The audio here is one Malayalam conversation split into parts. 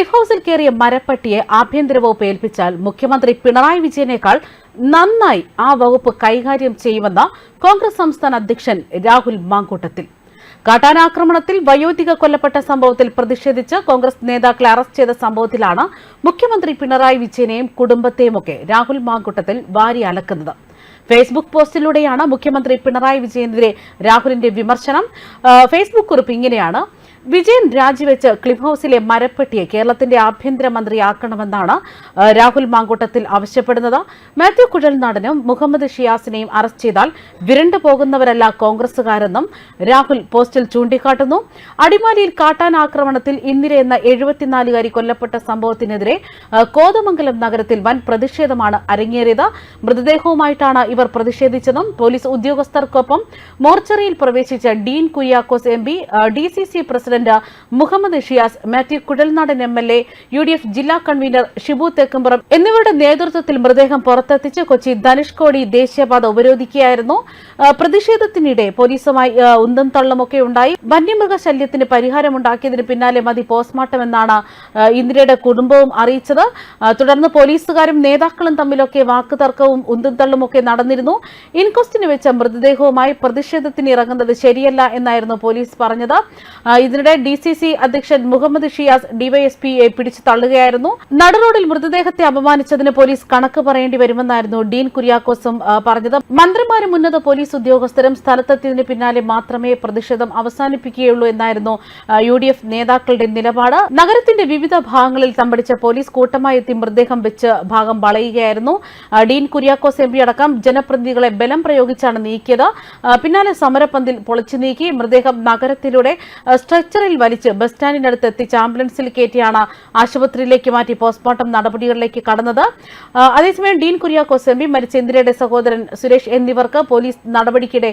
ക്ലിഫ് ഹൌസിൽ കയറിയ മരപ്പട്ടിയെ ആഭ്യന്തര വകുപ്പ് ഏൽപ്പിച്ചാൽ മുഖ്യമന്ത്രി പിണറായി വിജയനേക്കാൾ നന്നായി ആ വകുപ്പ് കൈകാര്യം ചെയ്യുമെന്ന് കോൺഗ്രസ് സംസ്ഥാന അധ്യക്ഷൻ രാഹുൽ മാങ്കൂട്ടത്തിൽ. കാട്ടാനാക്രമണത്തിൽ വയോധിക കൊല്ലപ്പെട്ട സംഭവത്തിൽ പ്രതിഷേധിച്ച് കോൺഗ്രസ് നേതാക്കളെ അറസ്റ്റ് ചെയ്ത സംഭവത്തിലാണ് മുഖ്യമന്ത്രി പിണറായി വിജയനെയും കുടുംബത്തെയുമൊക്കെ രാഹുൽ മാങ്കൂട്ടത്തിൽ വാരി അലക്കുന്നത്. ഫേസ്ബുക്ക് പോസ്റ്റിലൂടെയാണ് മുഖ്യമന്ത്രി പിണറായി വിജയനെതിരെ രാഹുലിന്റെ വിമർശനം. ഫേസ്ബുക്ക് കുറിപ്പ് ഇങ്ങനെയാണ്. വിജയൻ രാജിവെച്ച് ക്ലിഫ് ഹൌസിലെ മരപ്പെട്ടിയെ കേരളത്തിന്റെ ആഭ്യന്തരമന്ത്രിയാക്കണമെന്നാണ് രാഹുൽ മാങ്കൂട്ടത്തിൽ ആവശ്യപ്പെടുന്നത്. മാത്യു കുഴൽനാടനും മുഹമ്മദ് ഷിയാസിനെയും അറസ്റ്റ് ചെയ്താൽ വിരണ്ടു പോകുന്നവരല്ല കോൺഗ്രസുകാരെന്നും രാഹുൽ പോസ്റ്റിൽ ചൂണ്ടിക്കാട്ടുന്നു. അടിമാലിയിൽ കാട്ടാൻ ആക്രമണത്തിൽ ഇന്ദിര എന്ന എഴുപത്തിനാലുകാരി കൊല്ലപ്പെട്ട സംഭവത്തിനെതിരെ കോതമംഗലം നഗരത്തിൽ വൻ പ്രതിഷേധമാണ് അരങ്ങേറിയത്. മൃതദേഹവുമായിട്ടാണ് ഇവർ പ്രതിഷേധിച്ചതും. പോലീസ് ഉദ്യോഗസ്ഥർക്കൊപ്പം മോർച്ചറിയിൽ പ്രവേശിച്ച Dean Kuriakose M D C C president Muhammad Shiyas Mathew Kuzhalnadan M L A U D F ജില്ലാ കൺവീനർ ഷിബു തേക്കുംപുറം എന്നിവരുടെ നേതൃത്വത്തിൽ മൃതദേഹം പുറത്തെത്തിച്ച് കൊച്ചി ധനുഷ്കോടി ദേശീയപാത ഉപരോധിക്കുകയായിരുന്നു. പ്രതിഷേധത്തിനിടെ പോലീസുമായി ഉന്തം തള്ളുമൊക്കെ ഉണ്ടായി. വന്യമൃഗ ശല്യത്തിന് പരിഹാരമുണ്ടാക്കിയതിന് പിന്നാലെ മതി പോസ്റ്റ്മോർട്ടം എന്നാണ് ഇന്ദിരയുടെ കുടുംബവും അറിയിച്ചത്. തുടർന്ന് പോലീസുകാരും നേതാക്കളും തമ്മിലൊക്കെ വാക്കുതർക്കവും ഉന്തും തള്ളുമൊക്കെ നടന്നിരുന്നു. ഇൻക്വസ്റ്റിന് വെച്ച മൃതദേഹവുമായി പ്രതിഷേധത്തിന് ഇറങ്ങുന്നത് ശരിയല്ല എന്നായിരുന്നു പോലീസ് പറഞ്ഞത്. ആ, ഇതിനിടെ ഡി സി സി അധ്യക്ഷൻ മുഹമ്മദ് ഷിയാസ് ഡിവൈഎസ്പിയെ പിടിച്ചു തള്ളുകയായിരുന്നു. നടുറോഡിൽ മൃതദേഹത്തെ അപമാനിച്ചതിന് പോലീസ് കണക്ക് പറയേണ്ടി വരുമെന്നായിരുന്നു ഡീൻ കുര്യാക്കോസും പറഞ്ഞത്. മന്ത്രിമാരും ഉന്നത പോലീസ് ഉദ്യോഗസ്ഥരും സ്ഥലത്തെത്തിയതിന് പിന്നാലെ മാത്രമേ പ്രതിഷേധം അവസാനിപ്പിക്കുകയുള്ളൂ എന്നായിരുന്നു യു ഡി എഫ് നേതാക്കളുടെ നിലപാട്. നഗരത്തിന്റെ വിവിധ ഭാഗങ്ങളിൽ തമ്പടിച്ച പോലീസ് കൂട്ടമായി എത്തി മൃതദേഹം വെച്ച് ഭാഗം വളയുകയായിരുന്നു. ഡീൻ കുര്യാക്കോസ് എം അടക്കം ജനപ്രതിനിധികളെ ബലം പ്രയോഗിച്ചാണ് നീക്കിയത്. പിന്നാലെ സമരപന്തിൽ പൊളിച്ചു നീക്കി മൃതദേഹം നഗരത്തിലൂടെ ആ, സ്ട്രെച്ചറിൽ വലിച്ച് ബസ് സ്റ്റാൻഡിനടുത്ത് എത്തിച്ച് ആംബുലൻസിൽ കയറ്റിയാണ് ആശുപത്രിയിലേക്ക് മാറ്റി പോസ്റ്റ്മോർട്ടം നടപടികളിലേക്ക് കടന്നത്. അതേസമയം ഡീൻ കുര്യാക്കോസ് എം പി മരിച്ച ഇന്ദിരയുടെ സഹോദരൻ സുരേഷ് എന്നിവർക്ക് പോലീസ് നടപടിക്കിടെ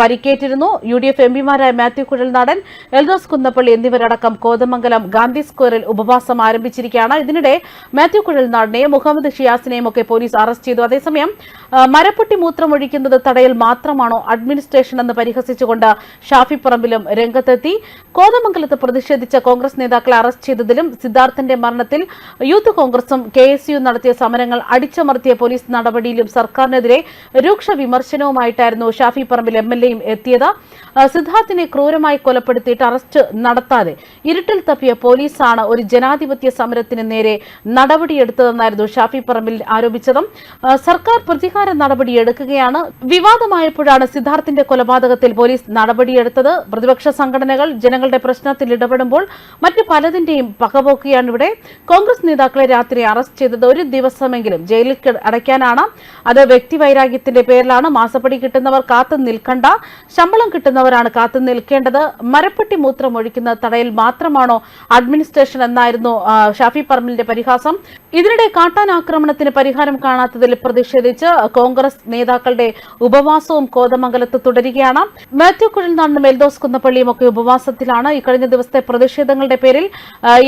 പരിക്കേറ്റിരുന്നു. യു ഡി എഫ് എം പിമാരായ മാത്യു കുഴൽനാടൻ എൽദോസ് കുന്നപ്പള്ളി എന്നിവരടക്കം കോതമംഗലം ഗാന്ധി സ്ക്വയറിൽ ഉപവാസം ആരംഭിച്ചിരിക്കുകയാണ്. ഇതിനിടെ മാത്യു കുഴൽനാടിനെയും മുഹമ്മദ് ഷിയാസിനെയും ഒക്കെ പോലീസ് അറസ്റ്റ് ചെയ്തു. അതേസമയം മരപ്പൊട്ടി മൂത്രമൊഴിക്കുന്നത് തടയൽ മാത്രമാണോ അഡ്മിനിസ്ട്രേഷൻ എന്ന് പരിഹസിച്ചുകൊണ്ട് ഷാഫി പറമ്പിലും രംഗത്തെത്തി കോതമംഗലത്ത് പ്രതിഷേധിച്ച കോൺഗ്രസ് നേതാക്കളെ അറസ്റ്റ് ചെയ്തതിലും സിദ്ധാർത്ഥന്റെ മരണത്തിൽ യൂത്ത് കോൺഗ്രസും കെ എസ് യു നടത്തിയ സമരങ്ങൾ അടിച്ചമർത്തിയ പോലീസ് നടപടിയിലും സർക്കാരിനെതിരെ രൂക്ഷ വിമർശനവുമായിട്ടായിരുന്നു ഷാഫി പറമ്പിൽ എം എൽ എയും എത്തിയത്. സിദ്ധാർത്ഥിനെ ക്രൂരമായി കൊലപ്പെടുത്തിയിട്ട് അറസ്റ്റ് നടത്താതെ ഇരുട്ടിൽ തപ്പിയ പോലീസാണ് ഒരു ജനാധിപത്യ സമരത്തിന് നേരെ നടപടിയെടുത്തതെന്നായിരുന്നു ഷാഫി പറമ്പിൽ ആരോപിച്ചതും. സർക്കാർ പ്രതികാര നടപടിയെടുക്കുകയാണ് വിവാദമായപ്പോഴാണ് സിദ്ധാർത്ഥിന്റെ കൊലപാതകത്തിൽ പോലീസ് നടപടിയെടുത്തത്. പ്രതിപക്ഷ സംഘടനകൾ ജനങ്ങളുടെ പ്രശ്നത്തിൽ ഇടപെടുമ്പോൾ മറ്റു പലതിന്റെയും പകപോക്കുകയാണ് ഇവിടെ. കോൺഗ്രസ് നേതാക്കളെ രാത്രി അറസ്റ്റ് ചെയ്തത് ഒരു ദിവസമെങ്കിലും ജയിലിൽ അടയ്ക്കാനാണ്. അത് വ്യക്തിവൈരാഗ്യത്തിന്റെ പേരിലാണ്. മാസപ്പടി കിട്ടുന്നവർ കാത്തു നിൽക്കണ്ട. ശമ്പളം കിട്ടുന്നവരാണ് കാത്തു നിൽക്കേണ്ടത്. മരപ്പെട്ടി മൂത്രം ഒഴിക്കുന്ന തടയിൽ മാത്രമാണോ അഡ്മിനിസ്ട്രേഷൻ എന്നായിരുന്നു ഷാഫി പറമ്പിലിന്റെ പരിഹാസം. ഇതിനിടെ കാട്ടാൻ ആക്രമണത്തിന് പരിഹാരം കാണാത്തതിൽ പ്രതിഷേധിച്ച് കോൺഗ്രസ് നേതാക്കളുടെ ഉപവാസവും കോതമംഗലത്ത് തുടരുകയാണ്. മാത്യു നാടിന് എൽദോസ് കുന്നപ്പള്ളിയും ഒക്കെ ഉപവാസത്തിലാണ്. ഇക്കഴിഞ്ഞ ദിവസത്തെ പ്രതിഷേധങ്ങളുടെ പേരിൽ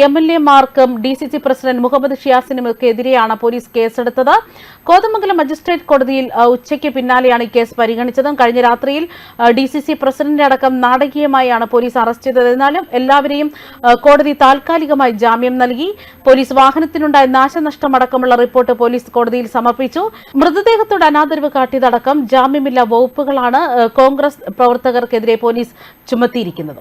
M L എമാർക്കും D C C president Muhammad ഷിയാസിനുമൊക്കെ എതിരെയാണ് പോലീസ് കേസെടുത്തത്. കോതമംഗലം മജിസ്ട്രേറ്റ് കോടതിയിൽ ഉച്ചയ്ക്ക് പിന്നാലെയാണ് ഈ കേസ് പരിഗണിച്ചതും. കഴിഞ്ഞ രാത്രിയിൽ ഡി സി സി പ്രസിഡന്റിനെ അടക്കം നാടകീയമായാണ് പോലീസ് അറസ്റ്റ് ചെയ്തത്. എന്നാലും എല്ലാവരെയും കോടതി താൽക്കാലികമായി ജാമ്യം നൽകി. പോലീസ് വാഹനത്തിനുണ്ടായ നാശനഷ്ടമടക്കമുള്ള റിപ്പോർട്ട് പോലീസ് കോടതിയിൽ സമർപ്പിച്ചു. മൃതദേഹത്തോട് അനാദരവ് കാട്ടിയതടക്കം ജാമ്യമില്ലാ വകുപ്പുകളാണ് കോൺഗ്രസ് പ്രവർത്തകർക്കെതിരെ പോലീസ് ചുമത്തിയിരിക്കുന്നത്.